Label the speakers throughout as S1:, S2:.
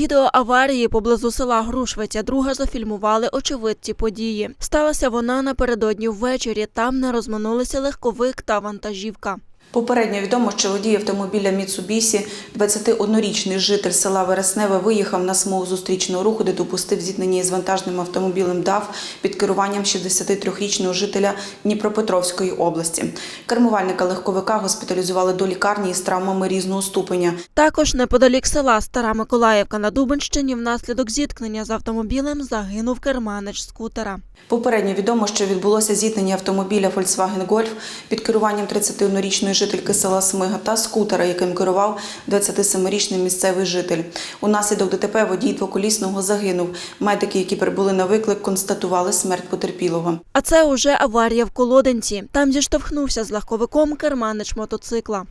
S1: Відео аварії поблизу села Грушвиця друга зафільмували очевидці події. Сталася вона напередодні ввечері. Там не розминулися легковик та вантажівка.
S2: Попередньо відомо, що водій автомобіля Міцубісі, 21-річний житель села Вересневе, виїхав на смугу зустрічного руху, де допустив зіткнення із вантажним автомобілем ДАВ під керуванням 63-річного жителя Дніпропетровської області. Кермувальника легковика госпіталізували до лікарні із травмами різного ступеня.
S1: Також неподалік села Стара Миколаївка на Дубенщині внаслідок зіткнення з автомобілем загинув керманич скутера.
S2: Попередньо відомо, що відбулося зіткнення автомобіля Volkswagen Golf під керуванням 31-річної жительки села Смига та скутера, яким керував 27-річний місцевий житель. Унаслідок ДТП водій двоколісного загинув. Медики, які прибули на виклик, констатували смерть потерпілого.
S1: А це уже аварія в Колоденці. Там зіштовхнувся з легковиком керманич мотоцикла.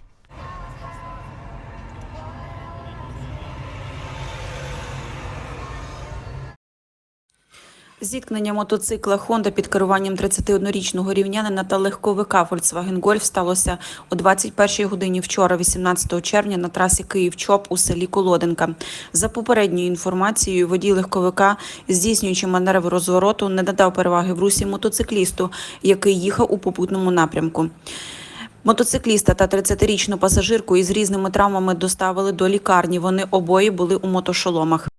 S2: Зіткнення мотоцикла Honda під керуванням 31-річного рівнянина та легковика Volkswagen Golf сталося о 21-й годині вчора, 18 червня, на трасі Київ-Чоп у селі Колоденка. За попередньою інформацією, водій легковика, здійснюючи маневр розвороту, не надав переваги в русі мотоциклісту, який їхав у попутному напрямку. Мотоцикліста та 30-річну пасажирку із різними травмами доставили до лікарні. Вони обоє були у мотошоломах.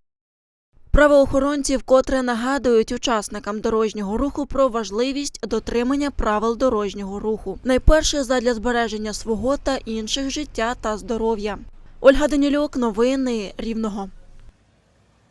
S1: Правоохоронці вкотре нагадують учасникам дорожнього руху про важливість дотримання правил дорожнього руху. Найперше задля збереження свого та інших життя та здоров'я. Ольга Данілюк, новини Рівного.